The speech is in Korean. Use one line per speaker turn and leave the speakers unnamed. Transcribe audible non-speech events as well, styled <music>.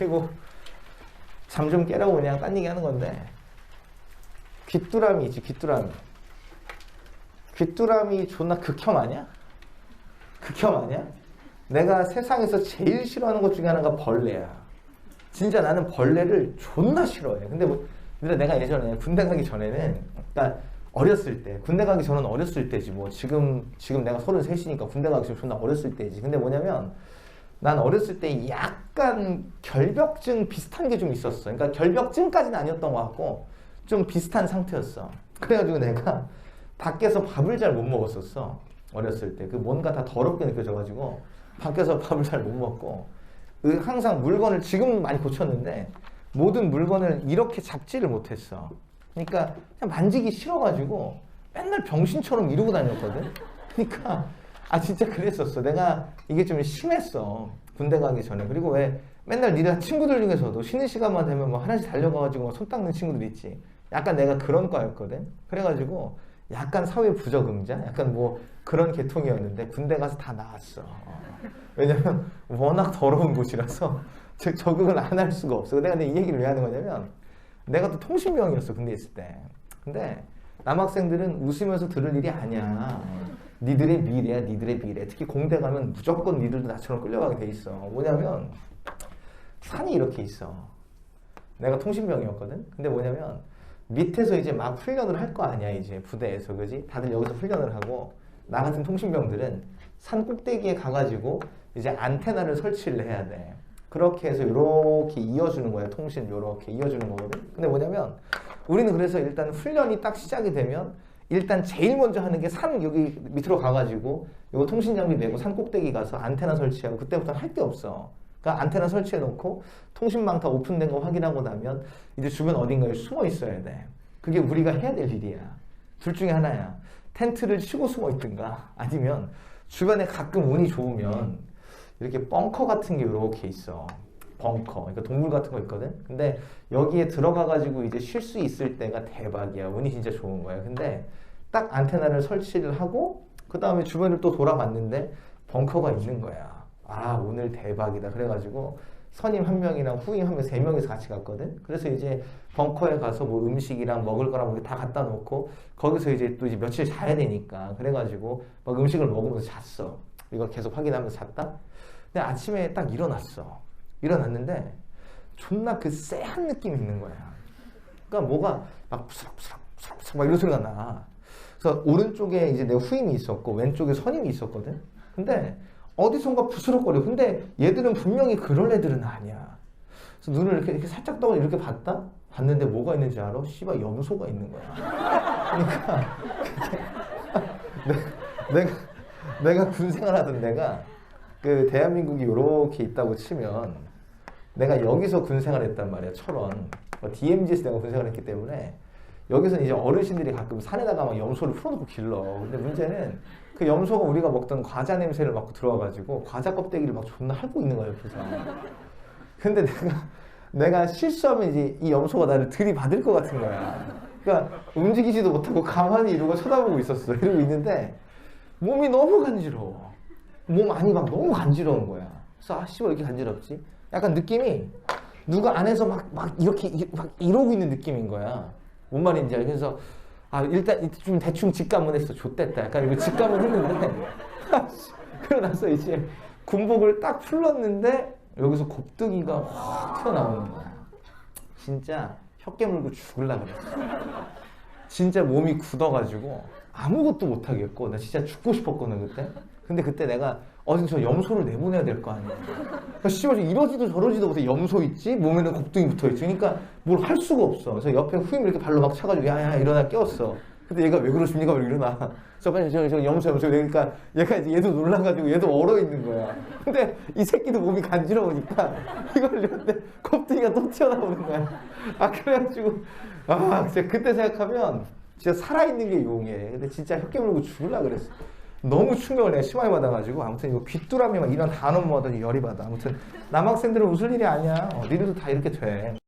그리고 잠 좀 깨라고 그냥 딴 얘기 하는 건데 귀뚜라미 있지 귀뚜라미. 귀뚜라미 존나 극혐 아니야? 극혐 아니야? 내가 세상에서 제일 싫어하는 것 중에 하나가 벌레야. 진짜 나는 벌레를 존나 싫어해. 근데 뭐 근데 내가 예전에 군대 가기 전에는 그러니까 어렸을 때 군대 가기 전은 어렸을 때지 뭐. 지금 지금 내가 33이니까 군대 가기 전 존나 어렸을 때지. 근데 뭐냐면 난 어렸을 때 약간 결벽증 비슷한 게 좀 있었어. 그러니까 결벽증까지는 아니었던 것 같고 좀 비슷한 상태였어. 그래가지고 내가 밖에서 밥을 잘 못 먹었었어. 어렸을 때. 그 뭔가 다 더럽게 느껴져가지고 밖에서 밥을 잘 못 먹고 그 항상 물건을 지금 많이 고쳤는데 모든 물건을 이렇게 잡지를 못했어. 그러니까 그냥 만지기 싫어가지고 맨날 병신처럼 이러고 다녔거든. 그러니까 아 진짜 그랬었어. 내가 이게 좀 심했어. 군대 가기 전에. 그리고 왜 맨날 니네 친구들 중에서도 쉬는 시간만 되면 뭐 하나씩 달려가가지고 막손 닦는 친구들 있지. 약간 내가 그런 과였거든. 그래가지고 약간 사회 부적응자? 약간 뭐 그런 계통이었는데 군대 가서 다 나았어. 어. 왜냐면 워낙 더러운 곳이라서 <laughs> 즉 적응을 안 할 수가 없어. 내가 이 얘기를 왜 하는 거냐면 내가 또 통신병이었어 군대 있을 때. 근데 남학생들은 웃으면서 들을 일이 아니야. 니들의 미래야, 니들의 미래. 특히 공대 가면 무조건 니들도 나처럼 끌려가게 돼 있어. 뭐냐면 산이 이렇게 있어. 내가 통신병이었거든. 근데 뭐냐면 밑에서 이제 막 훈련을 할 거 아니야 이제 부대에서 그지? 다들 여기서 훈련을 하고 나 같은 통신병들은 산 꼭대기에 가가지고 이제 안테나를 설치를 해야 돼. 그렇게 해서 이렇게 이어주는 거야 통신 이렇게 이어주는 거거든. 근데 뭐냐면 우리는 그래서 일단 훈련이 딱 시작이 되면 일단 제일 먼저 하는 게 산 여기 밑으로 가가지고 이거 통신 장비 메고 산 꼭대기 가서 안테나 설치하고 그때부터는 할게 없어. 그러니까 안테나 설치해 놓고 통신망 다 오픈된 거 확인하고 나면 이제 주변 어딘가에 숨어 있어야 돼. 그게 우리가 해야 될 일이야. 둘 중에 하나야. 텐트를 치고 숨어 있든가 아니면 주변에 가끔 운이 좋으면 이렇게 벙커 같은 게 이렇게 있어. 벙커. 그러니까 동물 같은 거 있거든. 근데 여기에 들어가 가지고 이제 쉴 수 있을 때가 대박이야. 운이 진짜 좋은 거야. 근데 딱 안테나를 설치를 하고 그 다음에 주변을 또 돌아봤는데 벙커가 있는 거야. 아 오늘 대박이다. 그래가지고 선임 한 명이랑 후임 한 명 세 명이서 같이 갔거든. 그래서 이제 벙커에 가서 뭐 음식이랑 먹을 거랑 뭐다 갖다 놓고 거기서 이제 또 이제 며칠 자야 되니까 그래가지고 막 음식을 먹으면서 잤어. 이거 계속 확인하면서 잤다. 근데 아침에 딱 일어났어. 일어났는데 존나 그 쎄한 느낌이 있는 거야. 그러니까 뭐가 막 부스럭부스럭 막 이런 소리가 나. 그래서 오른쪽에 이제 내 후임이 있었고 왼쪽에 선임이 있었거든. 근데 어디선가 부스럭거려. 근데 얘들은 분명히 그럴 애들은 아니야. 그래서 눈을 이렇게, 이렇게 살짝 떠 이렇게 봤다? 봤는데 뭐가 있는지 알아? 씨발 염소가 있는 거야. 그러니까 <laughs> 내, 내가 내가 군 생활하던 데가 그 대한민국이 이렇게 있다고 치면 내가 여기서 군 생활 했단 말이야 철원. 뭐 DMZ에서 내가 군 생활 했기 때문에 여기서 이제 어르신들이 가끔 산에다가 막 염소를 풀어놓고 길러. 근데 문제는 그 염소가 우리가 먹던 과자 냄새를 맡고 들어와가지고 과자 껍데기를 막 존나 핥고 있는 거야 옆에서. 근데 내가 내가 실수하면 이제 이 염소가 나를 들이받을 것 같은 거야. 그러니까 움직이지도 못하고 가만히 이러고 쳐다보고 있었어. 이러고 있는데 몸이 너무 간지러워. 몸 안이 막 너무 간지러운 거야. 그래서 아 씨발 왜 이렇게 간지럽지? 약간 느낌이 누가 안에서 막 막 이렇게 이- 막 이러고 있는 느낌인 거야. 뭔 말인지 알겠어. 그래서 아 일단 좀 대충 직감은 했어. 좆됐다. 약간 이거 직감을 했는데 <laughs> 그러고 나서 이제 군복을 딱 풀렀는데 여기서 곱등이가 확 튀어나오는 거야. 진짜 혀 깨 물고 죽을라 그랬어. 진짜 몸이 굳어가지고 아무것도 못 하겠고 나 진짜 죽고 싶었거든 그때. 근데 그때 내가 어디 저 염소를 내보내야 될 거 아니야. 그러니까 씨발 이러지도 저러지도 못해 염소 있지 몸에는 곱등이 붙어 있지. 그러니까 뭘 할 수가 없어. 그래서 옆에 후임 이렇게 발로 막 차가지고 야야 일어나 깨웠어. 근데 얘가 왜 그러십니까? 왜 일어나? 저 빨리 저, 저 염소 염소 그러니까 얘가 이제 얘도 놀라가지고 얘도 얼어 있는 거야. 근데 이 새끼도 몸이 간지러우니까 <laughs> 이걸 이런데 곱등이가 또 튀어나오는 거야. 아 그래가지고 아 진짜 그때 생각하면 진짜 살아있는 게 용해. 근데 진짜 혀 깨물고 죽을라 그랬어. 너무 충격을 내가 심하게 받아가지고 아무튼 이거 귀뚜라미 막 이런 단어 모아도 열이 받아. 아무튼 남학생들은 웃을 일이 아니야. 어, 니들도 다 이렇게 돼.